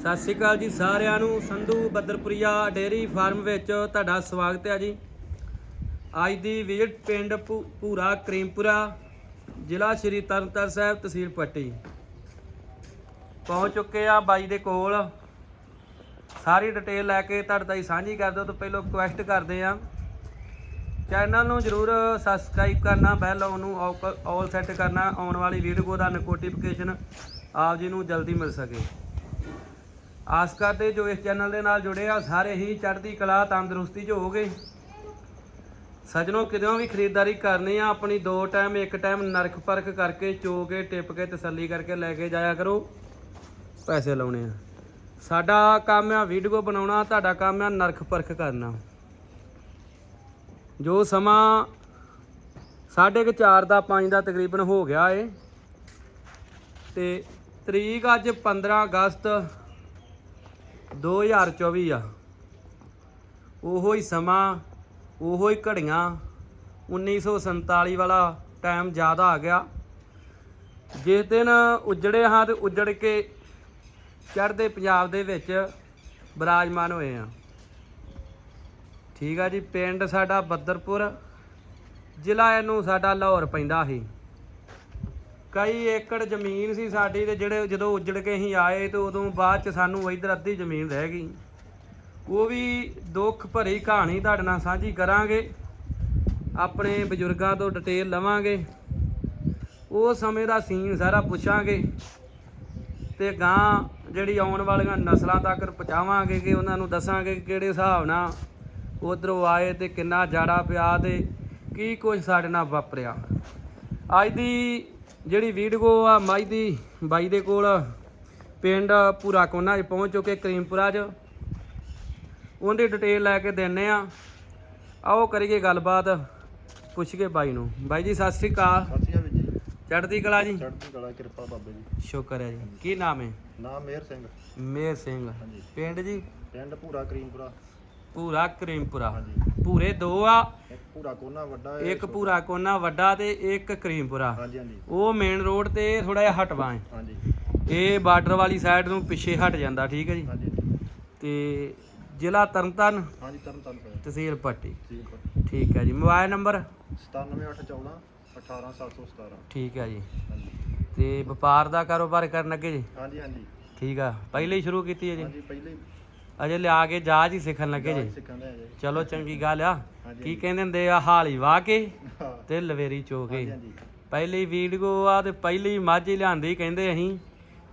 ਸਤਿ ਸ਼੍ਰੀ ਅਕਾਲ ਜੀ ਸਾਰਿਆਂ ਨੂੰ, ਸੰਧੂ ਬੱਦਰਪੁਰੀਆ ਡੇਅਰੀ ਫਾਰਮ ਵਿੱਚ ਤੁਹਾਡਾ ਸਵਾਗਤ ਹੈ ਜੀ। ਅੱਜ ਦੀ ਵਿਜ਼ਿਟ ਪਿੰਡ ਭੂ- ਭੂਰਾ ਕਰੀਮਪੁਰਾ, ਜ਼ਿਲ੍ਹਾ ਸ਼੍ਰੀ ਤਰਨਤਾਰਨ ਸਾਹਿਬ, ਤਹਿਸੀਲ ਪੱਟੀ। ਪਹੁੰਚ ਚੁੱਕੇ ਆ ਬਾਈ ਦੇ ਕੋਲ। ਸਾਰੀ ਡਿਟੇਲ ਲੈ ਕੇ ਤੁਹਾਡੇ ਤਾਈ ਸਾਂਝੀ ਕਰਦੇ ਤੋਂ ਪਹਿਲਾਂ ਰਿਕੁਐਸਟ ਕਰਦੇ ਆ। ਚੈਨਲ ਨੂੰ ਜਰੂਰ ਸਬਸਕ੍ਰਾਈਬ ਕਰਨਾ ਬੈਲ ਨੂੰ ਆਲ ਸੈੱਟ ਕਰਨਾ, ਆਉਣ ਵਾਲੀ ਵੀਡੀਓ ਦਾ ਨੋਟੀਫਿਕੇਸ਼ਨ ਆਪ ਜੀ ਨੂੰ ਜਲਦੀ ਮਿਲ ਸਕੇ। ਆਸ ਕਰਦੇ ਜੋ ਇਸ ਚੈਨਲ ਦੇ ਨਾਲ ਜੁੜੇ ਆ, ਸਾਰੇ ਹੀ ਚੜ੍ਹਦੀ ਕਲਾ, ਤੰਦਰੁਸਤੀ 'ਚ ਹੋਗੇ ਸਜਣੋ ਕਿਦੋਂ ਵੀ ਖਰੀਦਦਾਰੀ ਕਰਨੀ ਆ, ਆਪਣੀ ਦੋ ਟਾਈਮ, ਇੱਕ ਟਾਈਮ ਨਰਖ ਪਰਖ ਕਰਕੇ ਚੋ ਕੇ ਟਿਪ ਕੇ, ਤਸੱਲੀ ਕਰਕੇ ਲੈ ਕੇ ਜਾਇਆ ਕਰੋ। ਪੈਸੇ ਲਾਉਣੇ ਆ। ਸਾਡਾ ਕੰਮ ਆ ਵੀਡੀਓ ਬਣਾਉਣਾ, ਤੁਹਾਡਾ ਕੰਮ ਆ ਨਰਖ ਪਰਖ ਕਰਨਾ। ਜੋ ਸਮਾਂ ਸਾਢੇ ਕੁ ਚਾਰ ਦਾ 5 ਦਾ ਤਕਰੀਬਨ ਹੋ ਗਿਆ ਏ। ਤੇ ਤਰੀਕ ਅੱਜ 15 ਅਗਸਤ 2024 ਆ। ਉਹੋ ਹੀ ਸਮਾਂ, ਉਹੋ ਹੀ ਘੜੀਆਂ 1947 ਵਾਲਾ ਟਾਈਮ ਜ਼ਿਆਦਾ ਆ ਗਿਆ। ਜਿਸ ਦਿਨ ਉਜੜੇ ਹਾਂ ਤੇ ਉਜੜ ਕੇ ਚੜ੍ਹਦੇ ਪੰਜਾਬ ਦੇ ਵਿੱਚ ਬਿਰਾਜਮਾਨ ਹੋਏ ਆ ਠੀਕ ਆ ਜੀ, ਪਿੰਡ ਸਾਡਾ ਬੱਦਰਪੁਰ, ਜ਼ਿਲ੍ਹਾ ਇਹਨੂੰ ਸਾਡਾ ਲਾਹੌਰ ਪੈਂਦਾ ਸੀ। ਕਈ ਏਕੜ ਜ਼ਮੀਨ ਸੀ ਸਾਡੀ ਤੇ ਜਿਹੜੇ ਜਦੋਂ ਉੱਜੜ ਕੇ ਅਸੀਂ ਆਏ ਤੇ ਉਦੋਂ ਬਾਅਦ ਚ ਸਾਨੂੰ ਇਧਰ ਅੱਧੀ ਜ਼ਮੀਨ ਰਹਿ ਗਈ। ਉਹ ਵੀ ਦੁੱਖ ਭਰੀ ਕਹਾਣੀ ਤੁਹਾਡੇ ਨਾਲ ਸਾਂਝੀ ਕਰਾਂਗੇ। ਆਪਣੇ ਬਜ਼ੁਰਗਾਂ ਤੋਂ ਡਿਟੇਲ ਲਵਾਂਗੇ। ਉਹ ਸਮੇਂ ਦਾ ਸੀਨ ਸਾਰਾ ਪੁੱਛਾਂਗੇ ਤੇ ਗਾਂ ਜਿਹੜੀ ਆਉਣ ਵਾਲੀਆਂ ਨਸਲਾਂ ਤੱਕ ਪਹੁੰਚਾਵਾਂਗੇ ਕਿ ਉਹਨਾਂ ਨੂੰ ਦੱਸਾਂਗੇ ਕਿ ਕਿਹੜੇ ਹਿਸਾਬ ਨਾਲ ਉਧਰੋਂ ਆਏ ਤੇ ਕਿੰਨਾ ਜਾੜਾ ਪਿਆ ਤੇ ਕੀ ਕੁਝ ਸਾਡੇ ਨਾਲ ਵਾਪਰਿਆ। ਅੱਜ ਦੀ ਜਿਹੜੀ ਵੀਡੀਓ ਆ ਮਾਈ ਦੀ ਬਾਈ ਦੇ ਕੋਲ ਪਿੰਡ ਪੂਰਾ ਕੋਨਾ 'ਚ ਪਹੁੰਚ ਚੁੱਕੇ ਕਰੀਮਪੁਰਾ 'ਚ। ਉਹਦੀ ਡਿਟੇਲ ਲੈ ਕੇ ਦਿੰਨੇ ਆ। ਆਓ ਕਰੀਏ ਗੱਲਬਾਤ ਪੁੱਛੀਏ ਬਾਈ ਨੂੰ। ਬਾਈ ਜੀ ਸਤਿ ਸ੍ਰੀ ਅਕਾਲ। ਸਤਿ ਜੀ। ਚੜ੍ਹਦੀ ਕਲਾ ਜੀ? ਚੜ੍ਹਦੀ ਕਲਾ ਕਿਰਪਾ ਬਾਬੇ ਜੀ ਸ਼ੁਕਰ ਹੈ ਜੀ। ਕੀ ਨਾਮ ਹੈ? ਨਾਮ ਮੇਹਰ ਸਿੰਘ। ਮੇਰ ਸਿੰਘ। ਪਿੰਡ ਜੀ? ਪਿੰਡ ਭੂਰਾ ਕਰੀਮਪੁਰਾ। ਪੂਰਾ ਕਰੀਮਪੁਰਾ। ਹਾਂਜੀ। ਪੂਰੇ ਦੋ ਆ। ਇੱਕ ਭੂਰਾ ਕੋਨਾ ਵੱਡਾ ਹੈ, ਇੱਕ ਪੂਰਾ ਕੋਨਾ ਵੱਡਾ ਤੇ ਇੱਕ ਕਰੀਮਪੁਰਾ। ਹਾਂਜੀ ਹਾਂਜੀ। ਉਹ ਮੇਨ ਰੋਡ ਤੇ ਥੋੜਾ ਜਿਹਾ ਹਟਵਾ ਹੈ ਹਾਂਜੀ। ਇਹ ਬਾਰਡਰ ਵਾਲੀ ਸਾਈਡ ਨੂੰ ਪਿੱਛੇ ਹਟ ਜਾਂਦਾ ਠੀਕ ਹੈ ਜੀ? ਹਾਂਜੀ। ਤੇ ਜ਼ਿਲ੍ਹਾ ਤਰਨਤਾਰਨ ਹਾਂਜੀ ਤਰਨ ਤਹਿਸੀਲ ਪੱਟੀ। ਠੀਕ ਹੈ ਜੀ। Mobile number? 97814 18717 ਠੀਕ ਹੈ ਜੀ। ਹਾਂਜੀ। ਤੇ ਵਪਾਰ ਦਾ ਕਾਰੋਬਾਰ ਕਰਨ ਲੱਗੇ ਜੀ? ਹਾਂਜੀ ਹਾਂਜੀ। ਠੀਕ ਆ। ਪਹਿਲੇ ਹੀ ਸ਼ੁਰੂ ਕੀਤੀ ਹੈ ਜੀ? ਹਾਂਜੀ ਪਹਿਲੇ ਅਜੇ ਲਿਆ ਕੇ ਜਾਜ ਹੀ ਸਿੱਖਣ ਲੱਗੇ ਜੀ। ਜੀ। ਚਲੋ ਚੰਗੀ ਗੱਲ ਆ। ਹਾਂਜੀ। ਕੀ ਕਹਿੰਦੇ ਹੁੰਦੇ ਆ? ਹਾਲੀ ਵਾਹ ਕੇ ਹਾਂ। ਤੇ ਲਵੇਰੀ ਚੋ ਕੇ ਹਾਂਜੀ ਹਾਂਜੀ। ਪਹਿਲੀ ਵੀਡੀਓ ਆ ਤੇ ਪਹਿਲੀ ਮੱਝ ਹੀ ਲਿਆਂਦੀ ਕਹਿੰਦੇ ਅਸੀਂ।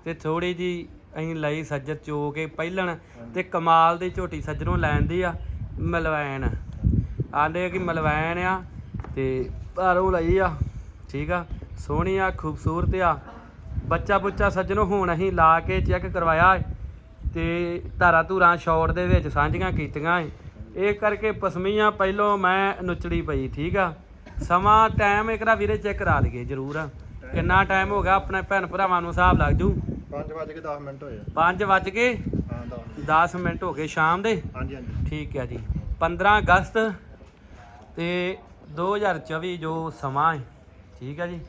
ਤੇ ਥੋੜੀ ਜੀ ਅਸੀਂ ਲਈ ਸੱਜਰ ਚੋ ਕੇ ਪਹਿਲਣ ਤੇ ਕਮਾਲ ਦੀ ਝੋਟੀ ਸੱਜਰੋਂ ਲੈਣ ਦੀ ਆ ਮਲਵੈਣ। ਆਂਦੇ ਕਿ ਮਲਵੈਣ ਆ ਤੇ ਭਾਰੋਂ ਲਈ ਆ ਠੀਕ ਆ। ਸੋਹਣੀ ਆ ਖੂਬਸੂਰਤ ਆ। ਬੱਚਾ ਬੁੱਚਾ ਸੱਜਣੋਂ ਹੁਣ ਅਸੀਂ ਲਾ ਕੇ ਚੈੱਕ ਕਰਵਾਇਆ। ਏ ਤੇ ਧਾਰਾ ਧੂਰਾਂ ਸ਼ਾਰਟ ਦੇ ਵਿੱਚ ਸਾਂਝੀਆਂ ਕੀਤੀਆਂ ਏ। ਇਹ ਕਰਕੇ ਪਸਮੀਆਂ ਪਹਿਲੋਂ ਮੈਂ ਨੁਚੜੀ ਪਈ ਠੀਕ ਆ? ਸਮਾਂ ਟਾਈਮ ਇੱਕ ਦਾ ਵੀਰੇ ਚੈੱਕ ਕਰਾ ਲਈਏ ਜ਼ਰੂਰ। ਕਿੰਨਾ ਟਾਈਮ ਹੋ ਗਿਆ ਆਪਣੇ ਭੈਣ ਭਰਾਵਾਂ ਨੂੰ ਹਿਸਾਬ ਲੱਗ ਜੂ? 5 ਵਜੇ ਕੇ 10 ਮਿੰਟ ਹੋਏ ਆ। 5 ਵੱਜ ਕੇ ਹਾਂ 10 10 ਮਿੰਟ ਹੋ ਗਏ ਸ਼ਾਮ ਦੇ? ਹਾਂਜੀ ਹਾਂਜੀ। ਠੀਕ ਹੈ ਜੀ। 15 ਅਗਸਤ ਤੇ 2024 ਜੋ ਸਮਾਂ ਹੈ ਠੀਕ ਹੈ ਜੀ।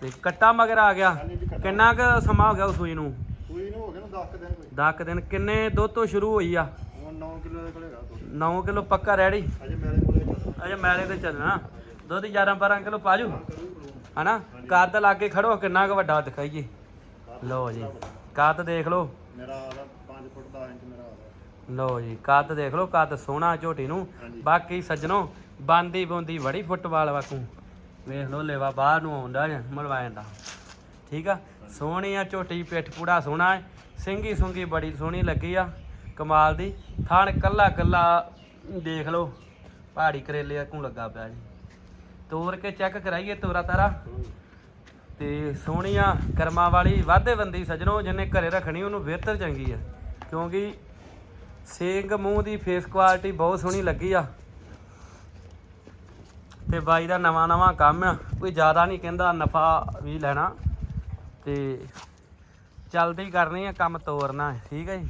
ਤੇ ਕੱਟਾ ਮਗਰ ਆ ਗਿਆ। ਕਿੰਨਾ ਕੁ ਸਮਾਂ ਹੋ ਗਿਆ ਉਸ ਸੂਈ ਨੂੰ? ਕੋਈ ਨੂੰ ਹੋ ਗਿਆ ਨਾ 10 ਦਿਨ ਕੋਈ। 10 ਦਿਨ ਕਿੰਨੇ ਦੁੱਧ ਤੋਂ ਸ਼ੁਰੂ ਹੋਈ ਆ? ਹੁਣ 9 ਕਿਲੋ ਦੇ ਕੋਲੇਗਾ ਤੂੰ 9 ਕਿਲੋ ਪੱਕਾ ਰੈਡੀ? ਅਜੇ ਕੋਲੇ ਮੈਲੇ ਤੇ ਚੱਲਣਾ। ਦੁੱਧ 11 12 ਕਿਲੋ ਪਾਜੂ ਹਨਾ? ਕੱਦ ਲਾਗੇ ਖੜੋ ਕਿੰਨਾ ਕੁ ਵੱਡਾ ਦਿਖਾਈਏ। ਲਓ ਜੀ ਕੱਦ ਦੇਖ ਲਓ। ਮੇਰਾ ਆਦਾ 5 ਫੁੱਟ ਦਾ ਇੰਚ ਮੇਰਾ ਆਦਾ ਲਓ ਜੀ ਕੱਦ ਦੇਖ ਲਓ ਕੱਦ ਸੋਹਣਾ ਝੋਟੀ ਨੂੰ। ਬਾਕੀ ਸੱਜਣੋ ਬੰਦੀ ਬੁੰਦੀ ਬੜੀ ਫੁੱਟਬਾਲ ਵਾਕੂ ਵੇਖ ਲਓ ਲੇਵਾ ਬਾਹਰ ਨੂੰ ਆਉਂਦਾ ਜਾਂ ਮਲਵਾ ਜਾਂਦਾ। ਠੀਕ ਆ? ਸੋਹਣੀ ਆ ਝੋਟੀ, ਪਿੱਠ ਪੂੜਾ ਸੋਹਣਾ ਹੈ। ਸਿੰਗੀ ਸੁੰਗੀ ਬੜੀ ਸੋਹਣੀ ਲੱਗੀ ਆ ਕਮਾਲ ਦੀ। ਥਣ ਕੱਲਾ ਕੱਲਾ ਦੇਖ ਲਓ, ਪਹਾੜੀ ਕਰੇਲੇ ਵਾਂਗੂ ਲੱਗਾ ਪਿਆ ਜੀ। ਤੋਰ ਕੇ ਚੈੱਕ ਕਰਾਈਏ ਤੋਰਾ ਤਾਰਾ। ਤੇ ਸੋਹਣੀਆਂ ਕਰਮਾਂ ਵਾਲੀ ਵਾਧੇ ਬੰਦੀ ਸਜਣੋ ਜਿਹਨੇ ਘਰੇ ਰੱਖਣੀ ਉਹਨੂੰ ਬਿਹਤਰ ਚੰਗੀ ਆ। ਕਿਉਂਕਿ ਸਿੰਘ ਮੂੰਹ ਦੀ ਫੇਸ ਕੁਆਲਿਟੀ ਬਹੁਤ ਸੋਹਣੀ ਲੱਗੀ ਆ। ਤੇ ਬਾਈ ਦਾ ਨਵਾਂ ਨਵਾਂ ਕੰਮ ਆ। ਕੋਈ ਜ਼ਿਆਦਾ ਨਹੀਂ ਕਹਿੰਦਾ ਨਫਾ ਵੀ ਲੈਣਾ। ਤੇ ਚਲਦੀ ਕਰਨੀ ਆ ਕੰਮ ਤੋਰਨਾ, ਠੀਕ ਹੈ ਜੀ?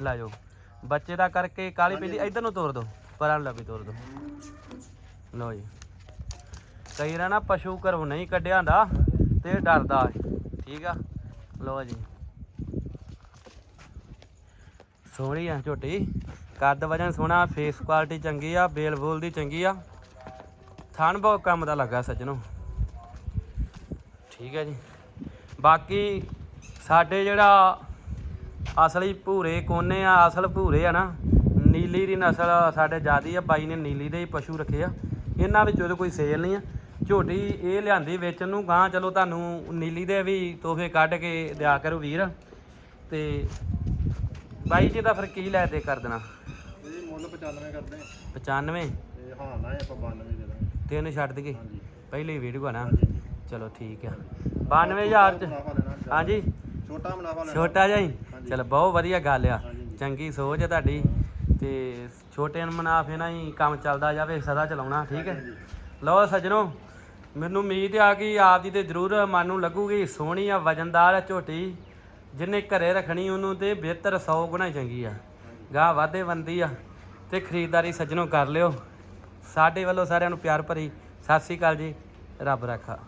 ਲੈ ਜਾਓ ਬੱਚੇ ਦਾ ਕਰਕੇ ਕਾਲੀ ਪੈਂਦੀ ਇਧਰ ਨੂੰ ਤੋਰ ਦੋ, ਪਰਾਂ ਲੱਭੀ ਤੋਰ ਦੋ। ਲਓ ਜੀ। ਕਈ ਰਾ ਨਾ ਪਸ਼ੂ ਘਰੋਂ ਨਹੀਂ ਕੱਢਿਆ ਹੁੰਦਾ ਤੇ ਡਰਦਾ ਠੀਕ ਆ? ਲਓ ਜੀ। ਸੋਹਣੀ ਆ ਝੋਟੀ। ਕੱਦ ਵਜਨ ਸੋਹਣਾ ਫੇਸ ਕੁਆਲਿਟੀ ਚੰਗੀ ਆ, ਬੇਲ ਬੋਲ ਦੀ ਚੰਗੀ ਆ। ਥਣ ਬਹੁਤ ਕੰਮ ਦਾ ਲੱਗਾ ਸੱਜਣੋ। ਠੀਕ ਹੈ ਜੀ। ਬਾਕੀ ਸਾਡੇ ਜਿਹੜਾ ਅਸਲੀ ਭੂਰੇ ਕੋਨੇ ਆ ਅਸਲ ਭੂਰੇ ਆ ਨਾ ਨੀਲੀ ਦੀ ਨਸਲ ਸਾਡੇ ਜਿਆਦੀ ਆ ਬਾਈ ਨੇ ਨੀਲੀ ਦੇ ਹੀ ਪਸ਼ੂ ਰੱਖੇ ਆ। ਇਹਨਾਂ ਵਿੱਚੋਂ ਤਾਂ ਕੋਈ ਸੇਲ ਨਹੀਂ ਆ। ਝੋਟੀ ਇਹ ਲਿਆਂਦੀ ਵੇਚਣ ਨੂੰ ਗਾਂ ਚਲੋ ਤੁਹਾਨੂੰ ਨੀਲੀ ਦੇ ਵੀ ਤੋਹਫੇ ਕੱਢ ਕੇ ਦਿਆ ਕਰੋ ਵੀਰ। ਤੇ ਬਾਈ ਜੀ ਦਾ ਫਿਰ ਕੀ ਲੈ ਦੇ ਕਰ ਦੇਣਾ? ਇਹ ਮੁੱਲ 95 ਕਰਦੇ 95 ਤੇ ਹਾਂ ਨਾ ਆਪਾਂ 92 ਦੇ ਦਾਂਗੇ। ਤਿੰਨ ਛੱਡ ਦਈਏ। ਪਹਿਲੀ ਵੀਡੀਓ ਆ ਨਾ। ਚਲੋ ਠੀਕ ਆ। 92000 ਚ। ਹਾਂਜੀ। ਛੋਟਾ ਮੁਨਾਫਾ ਲੈਣਾ। ਛੋਟਾ ਜਿਹਾ ਹੀ। ਚਲ ਬਹੁਤ ਵਧੀਆ ਗੱਲ ਆ। ਚੰਗੀ ਸੋਚ ਹੈ ਤੁਹਾਡੀ। ਤੇ ਛੋਟੇ ਮੁਨਾਫੇ ਨਾਲ ਹੀ ਕੰਮ ਚੱਲਦਾ ਜਾਵੇ ਸਦਾ ਚਲਾਉਣਾ ਠੀਕ ਹੈ ਲਓ ਸੱਜਣੋ ਮੈਨੂੰ ਉਮੀਦ ਆ ਕਿ ਆਪ ਜੀ ਤੇ ਜ਼ਰੂਰ ਮਨ ਨੂੰ ਲੱਗੂਗੀ। ਸੋਹਣੀ ਆ ਵਜਨਦਾਰ ਆ ਝੋਟੀ। ਜਿੰਨੇ ਘਰੇ ਰੱਖਣੀ ਉਹਨੂੰ ਤੇ ਬਿਹਤਰ 100 ਗੁਣਾ ਚੰਗੀ ਆ। ਗਾਹ ਵਾਧੇ ਬੰਦੀ ਆ। ਤੇ ਖਰੀਦਦਾਰੀ ਸੱਜਣੋ ਕਰ ਲਿਓ। ਸਾਡੇ ਵੱਲੋਂ ਸਾਰਿਆਂ ਨੂੰ ਪਿਆਰ ਭਰੀ ਸਤਿ ਸ੍ਰੀ ਅਕਾਲ ਜੀ। ਰੱਬ ਰੱਖਾ।